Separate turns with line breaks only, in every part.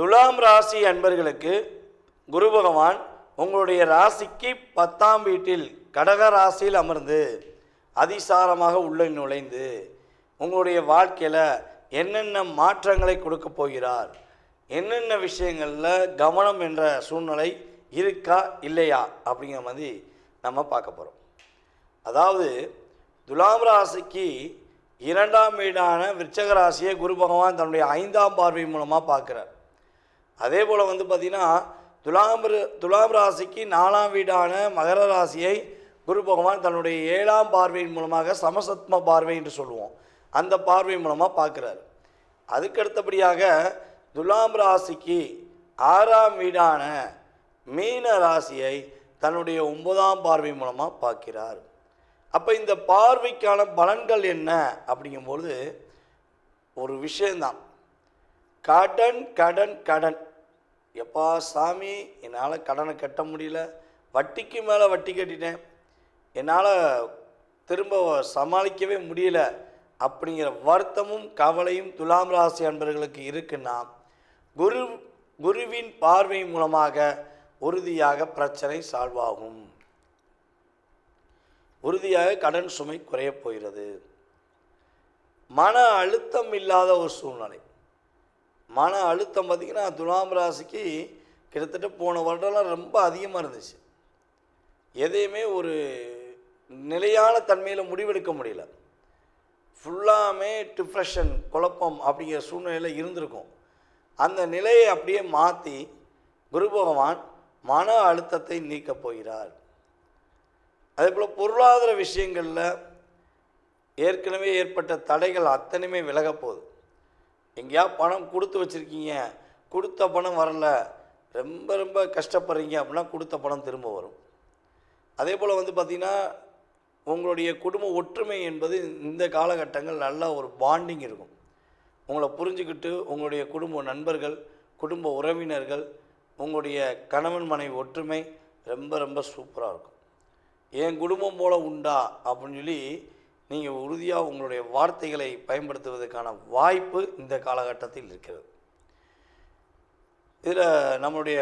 துலாம் ராசி அன்பர்களுக்கு குரு பகவான் உங்களுடைய ராசிக்கு பத்தாம் வீட்டில் கடக ராசியில் அமர்ந்து அதிசாரமாக உள்ளே நுழைந்து உங்களுடைய வாழ்க்கையில் என்னென்ன மாற்றங்களை கொடுக்க போகிறார்? என்னென்ன விஷயங்களில் கவனம் என்ற சூழ்நிலை இருக்கா இல்லையா? அப்படிங்கிற மாதிரி நம்ம பார்க்க போகிறோம் அதாவது துலாம் ராசிக்கு இரண்டாம் வீடான விருச்சக ராசியை குரு பகவான் தன்னுடைய ஐந்தாம் பார்வை மூலமாக பார்க்குறார். அதே போல் வந்து பார்த்திங்கன்னா துலாம் துலாம் ராசிக்கு நாலாம் வீடான மகர ராசியை குரு பகவான் தன்னுடைய ஏழாம் பார்வையின் மூலமாக சமசத்ம பார்வை என்று சொல்லுவோம். அந்த பார்வை மூலமாக பார்க்குறாரு அதுக்கடுத்தபடியாக துலாம் ராசிக்கு ஆறாம் வீடான மீன ராசியை தன்னுடைய ஒன்பதாம் பார்வை மூலமாக பார்க்கிறார். அப்போ இந்த பார்வைக்கான பலன்கள் என்ன அப்படிங்கும்பொழுது ஒரு விஷயந்தான் கடன் கடன் கடன். எப்பா சாமி என்னால் கடனை கட்ட முடியல. வட்டிக்கு மேலே வட்டி கட்டிட்டேன். என்னால் திரும்ப சமாளிக்கவே முடியல. அப்படிங்கிற வருத்தமும் கவலையும் துலாம் ராசி அன்பர்களுக்கு இருக்குன்னா குரு குருவின் பார்வை மூலமாக உறுதியாக பிரச்சனை சால்வ் ஆகும் உறுதியாக கடன் சுமை குறையப் போகிறது. மன அழுத்தம் இல்லாத ஒரு சூழ்நிலை. மன அழுத்தம் பார்த்திங்கன்னா துலாம் ராசிக்கு கிட்டத்தட்ட போன வருடம்லாம் ரொம்ப அதிகமாக இருந்துச்சு. எதையுமே ஒரு நிலையான தன்மையில் முடிவெடுக்க முடியல. ஃபுல்லாமே டிப்ரெஷன் குழப்பம் அப்படிங்கிற சூழ்நிலையில் இருந்திருக்கும். அந்த நிலையை அப்படியே மாற்றி குரு பகவான் மன அழுத்தத்தை நீக்கப் போகிறார். அதே போல் பொருளாதார விஷயங்களில் ஏற்கனவே ஏற்பட்ட தடைகள் அத்தனையுமே விலகப்போகுது எங்கேயா பணம் கொடுத்து வச்சுருக்கீங்க. கொடுத்த பணம் வரல. ரொம்ப ரொம்ப கஷ்டப்படுறீங்க அப்படின்னா கொடுத்த பணம் திரும்ப வரும். அதே போல் வந்து பார்த்திங்கன்னா உங்களுடைய குடும்ப ஒற்றுமை என்பது இந்த காலகட்டங்கள் நல்ல ஒரு பாண்டிங் இருக்கும். உங்களை புரிஞ்சுக்கிட்டு உங்களுடைய குடும்ப நண்பர்கள் குடும்ப உறவினர்கள் உங்களுடைய கணவன் மனைவி ஒற்றுமை ரொம்ப ரொம்ப சூப்பராக இருக்கும். என் குடும்பம் போல் உண்டா அப்படின்னு சொல்லி நீங்கள் உறுதியாக உங்களுடைய வார்த்தைகளை பயன்படுத்துவதற்கான வாய்ப்பு இந்த காலகட்டத்தில் இருக்கிறது. இதில் நம்மளுடைய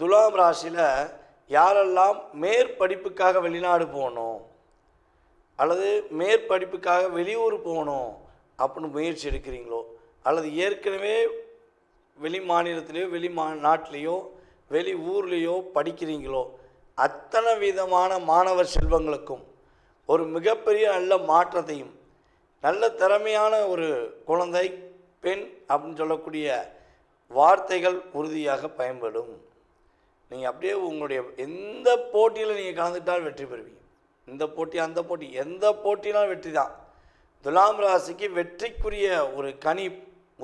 துலாம் ராசியில் யாரெல்லாம் மேற்படிப்புக்காக வெளிநாடு போகணும் அல்லது மேற்படிப்புக்காக வெளியூர் போகணும் அப்படின்னு முயற்சி எடுக்கிறீங்களோ அல்லது ஏற்கனவே வெளி மாநிலத்திலேயோ வெளி மா நாட்டிலேயோ வெளி ஊர்லேயோ படிக்கிறீங்களோ அத்தனை விதமான மாணவர் செல்வங்களுக்கும் ஒரு மிகப்பெரிய நல்ல மாற்றத்தையும் நல்ல திறமையான ஒரு குழந்தை பெண் அப்படின்னு சொல்லக்கூடிய வார்த்தைகள் உறுதியாக பயன்படும். நீங்கள் அப்படியே உங்களுடைய எந்த போட்டியில் நீங்கள் கலந்துட்டால் வெற்றி பெறுவீங்க. இந்த போட்டி அந்த போட்டி எந்த போட்டினாலும் வெற்றி தான். துலாம் ராசிக்கு வெற்றிக்குரிய ஒரு கனி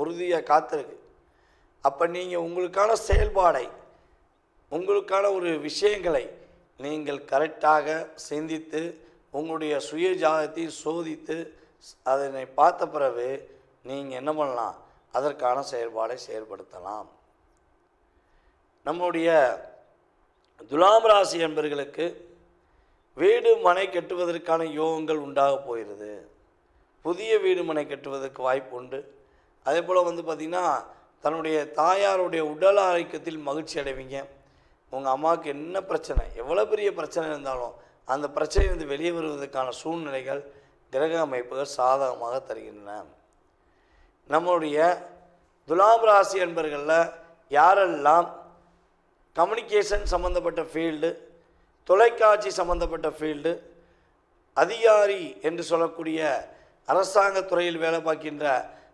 உறுதியாக காத்திருக்கு. அப்போ நீங்கள் உங்களுக்கான செயல்பாடை உங்களுக்கான ஒரு விஷயங்களை நீங்கள் கரெக்டாக சிந்தித்து உங்களுடைய சுய ஜாதத்தை சோதித்து அதனை பார்த்த பிறகு நீங்கள் என்ன பண்ணலாம்? அதற்கான செயல்பாடை செயல்படுத்தலாம். நம்முடைய துலாம் ராசி என்பர்களுக்கு வீடு மனை கட்டுவதற்கான யோகங்கள் உண்டாக போயிடுது புதிய வீடு மனை கட்டுவதற்கு வாய்ப்பு உண்டு. அதே போல் வந்து பார்த்திங்கன்னா தன்னுடைய தாயாருடைய உடல் ஆரோக்கியத்தில் மகிழ்ச்சி அடைவீங்க. உங்கள் அம்மாவுக்கு என்ன பிரச்சனை? எவ்வளோ பெரிய பிரச்சனை இருந்தாலும் அந்த பிரச்சனையிலிருந்து வெளியே வருவதற்கான சூழ்நிலைகள் கிரக அமைப்புகள் சாதகமாக தருகின்றன. நம்மளுடைய துலாம் ராசி என்பர்களில் யாரெல்லாம் கம்யூனிகேஷன் சம்மந்தப்பட்ட ஃபீல்டு தொலைக்காட்சி சம்மந்தப்பட்ட ஃபீல்டு அதிகாரி என்று சொல்லக்கூடிய அரசாங்க துறையில் வேலை பார்க்கின்ற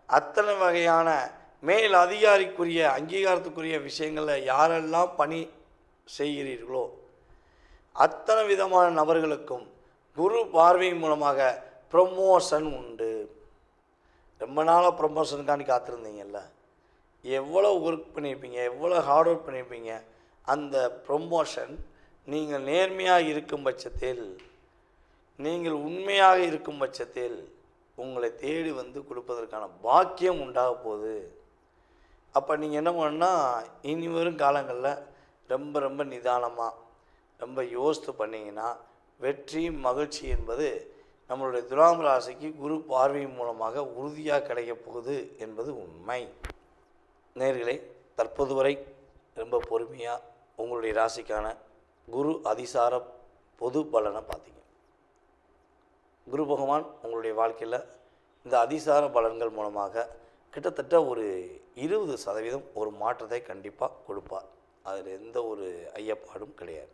அத்தனை வகையான மேல் அதிகாரிக்குரிய அங்கீகாரத்துக்குரிய விஷயங்களில் யாரெல்லாம் பணி செய்கிறீர்களோ அத்தனை விதமான நபர்களுக்கும் குரு பார்வை மூலமாக ப்ரொமோஷன் உண்டு. ரொம்ப நாளாக ப்ரமோஷனுக்காண்டி காத்திருந்தீங்கல்ல? எவ்வளோ ஒர்க் பண்ணியிருப்பீங்க எவ்வளோ ஹார்ட் ஒர்க் பண்ணியிருப்பீங்க அந்த ப்ரொமோஷன் நீங்கள் நேர்மையாக இருக்கும் பட்சத்தில் நீங்கள் உண்மையாக இருக்கும் பட்சத்தில் உங்களை தேடி வந்து கொடுப்பதற்கான பாக்கியம் உண்டாக போகுது. அப்போ நீங்கள் என்ன பண்ணால் இனி வரும் காலங்களில் ரொம்ப ரொம்ப நிதானமாக ரொம்ப யோசித்து பண்ணிங்கன்னா வெற்றி மகிழ்ச்சி என்பது நம்மளுடைய துலாம் ராசிக்கு குரு பார்வையின் மூலமாக உறுதியாக கிடைக்கப் போகுது என்பது உண்மை. நேர்களே தற்போது வரை ரொம்ப பொறுமையாக உங்களுடைய ராசிக்கான குரு அதிசார பொது பலனை பார்த்தீங்க. குரு பகவான் உங்களுடைய வாழ்க்கையில் இந்த அதிசார பலன்கள் மூலமாக கிட்டத்தட்ட ஒரு இருபது சதவீதம் ஒரு மாற்றத்தை கண்டிப்பாக கொடுப்பார். அதில் எந்த ஒரு ஐயப்பாடும் கிடையாது.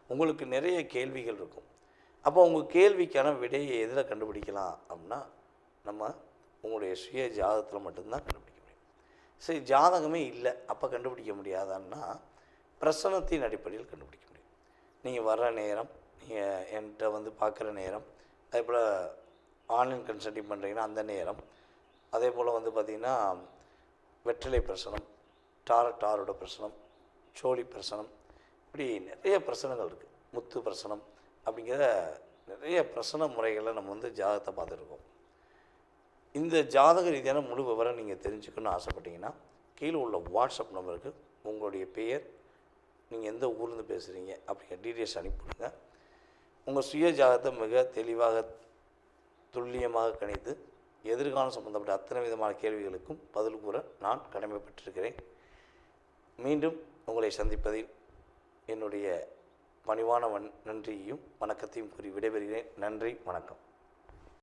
உங்களுக்கு நிறைய கேள்விகள் இருக்கும். அப்போ உங்கள் கேள்விக்கான விடையை எதில் கண்டுபிடிக்கலாம் அப்படின்னா நம்ம உங்களுடைய சுய ஜாதகத்தில் மட்டும்தான் கண்டுபிடிக்க முடியும். சரி ஜாதகமே இல்லை அப்போ கண்டுபிடிக்க முடியாதான்னா பிரசனத்தின் அடிப்படையில் கண்டுபிடிக்க முடியும். நீங்கள் வர்ற நேரம் நீங்கள் என்கிட்ட வந்து பார்க்குற நேரம் அதே போல் ஆன்லைன் கன்சல்டிங் பண்ணுறீங்கன்னா அந்த நேரம். அதே போல் வந்து பார்த்திங்கன்னா வெற்றிலை பிரசனம் டார டாரோட பிரசனம் சோழி பிரசனம் இப்படி நிறைய பிரசனங்கள் இருக்குது முத்து பிரசனம் அப்படிங்கிற நிறைய பிரசன முறைகளை நம்ம வந்து ஜாதகத்தை பார்த்துருக்கோம் இந்த ஜாதக ரீதியான முழு விவரம் நீங்கள் தெரிஞ்சுக்கணும்னு ஆசைப்பட்டீங்கன்னா கீழே உள்ள வாட்ஸ்அப் நம்பருக்கு உங்களுடைய பெயர் நீங்கள் எந்த ஊர்லேருந்து பேசுகிறீங்க அப்படிங்கிற டீட்டெயில்ஸ் அனுப்பிவிடுங்க. உங்கள் சுய ஜாதகத்தை மிக தெளிவாக துல்லியமாக கணித்து எதிர்காலம் சம்பந்தப்பட்ட அத்தனை விதமான கேள்விகளுக்கும் பதில் கூற நான் கடமைப்பட்டிருக்கிறேன். மீண்டும் உங்களை சந்திப்பதில் என்னுடைய பணிவான நன்றியையும் வணக்கத்தையும் கூறி விடைபெறுகிறேன். நன்றி வணக்கம்.